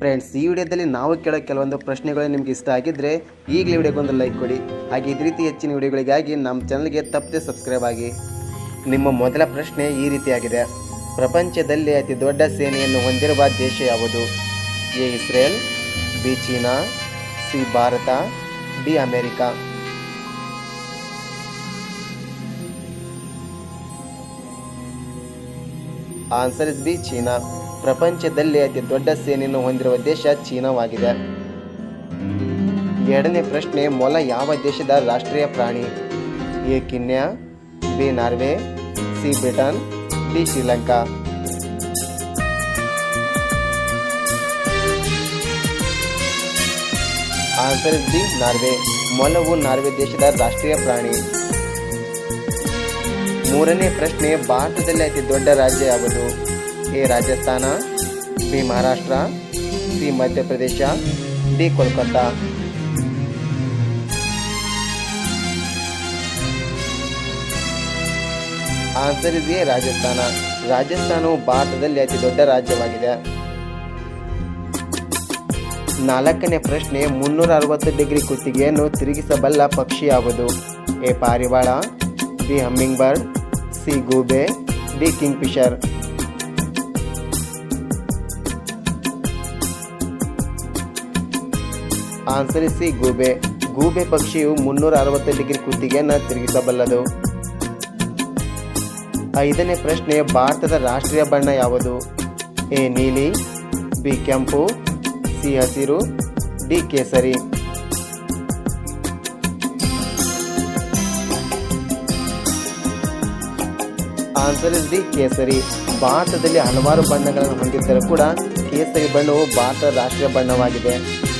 Friends ಈ ವಿಡಿಯೋದಲ್ಲಿ ನಾವು ಕೇಳೋ ಕೆಲವೊಂದು ಪ್ರಶ್ನೆಗಳು ನಿಮ್ಗೆ ಇಷ್ಟ ಆಗಿದ್ದರೆ ಈಗಲೇ ವಿಡಿಯೋಗೆ ಒಂದು ಲೈಕ್ ಕೊಡಿ. ಹಾಗೆ ಇದೇ ರೀತಿ ಹೆಚ್ಚಿನ ವಿಡಿಯೋಗಳಿಗಾಗಿ ನಮ್ಮ ಚಾನಲ್ಗೆ ತಪ್ಪದೆ ಸಬ್ಸ್ಕ್ರೈಬ್ ಆಗಿ. ನಿಮ್ಮ ಮೊದಲ ಪ್ರಶ್ನೆ ಈ ರೀತಿಯಾಗಿದೆ. ಪ್ರಪಂಚದಲ್ಲಿ ಅತಿ ದೊಡ್ಡ ಸೇನೆಯನ್ನು ಹೊಂದಿರುವ ದೇಶ ಯಾವುದು? A, Israel, B, China, C, Bharat, D, America. Answer is B China. ಪ್ರಪಂಚದಲ್ಲಿ ಅತಿ ದೊಡ್ಡ ಸೇನೆಯನ್ನು ಹೊಂದಿರುವ ದೇಶ ಚೀನಾವಾಗಿದೆ. ಎರಡನೇ ಪ್ರಶ್ನೆ, ಮೊಲ ಯಾವ ದೇಶದ ರಾಷ್ಟ್ರೀಯ ಪ್ರಾಣಿ? A, Kenya, B, Norway, C, Britain, D, Sri Lanka. Answer B Norway. ಮೊಲವು Norway ದೇಶದ ರಾಷ್ಟ್ರೀಯ ಪ್ರಾಣಿ. ಮೂರನೇ ಪ್ರಶ್ನೆ, ಭಾರತದಲ್ಲಿ ಅತಿ ದೊಡ್ಡ ರಾಜ್ಯ ಯಾವುದು? A Rajasthan B Maharashtra C Madhya Pradesh D Kolkata answer is A Rajasthan ರಾಜಸ್ಥಾನವು ಭಾರತದಲ್ಲಿ ಅತಿ ದೊಡ್ಡ ರಾಜ್ಯವಾಗಿದೆ. ನಾಲ್ಕನೇ ಪ್ರಶ್ನೆ, ಮುನ್ನೂರ ಅರವತ್ತು ಡಿಗ್ರಿ ಕುತ್ತಿಗೆಯನ್ನು ತಿರುಗಿಸಬಲ್ಲ ಪಕ್ಷಿ ಯಾವುದು ಎ, ಪಾರಿವಾಳ, ಬಿ ಹಮ್ಮಿಂಗ್ ಬರ್ಡ್ ಸಿ, ಗೂಬೆ, ಡಿ ಕಿಂಗ್ ಆನ್ಸರ್ ಸಿ ಗೂಬೆ. ಗೂಬೆ ಪಕ್ಷಿಯು ಮುನ್ನೂರ ಅರವತ್ತು ಡಿಗ್ರಿ ಕುತ್ತಿಗೆಯನ್ನು ತಿರುಗಿಸಬಲ್ಲದು. ಐದನೇ ಪ್ರಶ್ನೆ, ಭಾರತದ ರಾಷ್ಟ್ರೀಯ ಬಣ್ಣ ಯಾವುದು? ಎ, ನೀಲಿ, ಬಿ, ಕೆಂಪು, ಸಿ, ಹಸಿರು, ಡಿ, ಕೇಸರಿ. ಆನ್ಸರ್ ಇಸ್ ಡಿ, ಕೇಸರಿ. ಭಾರತದಲ್ಲಿ ಹಲವಾರು ಬಣ್ಣಗಳನ್ನು ಹೊಂದಿದ್ದರೂ ಕೂಡ ಕೇಸರಿ ಬಣ್ಣವು ಭಾರತದ ರಾಷ್ಟ್ರೀಯ ಬಣ್ಣವಾಗಿದೆ.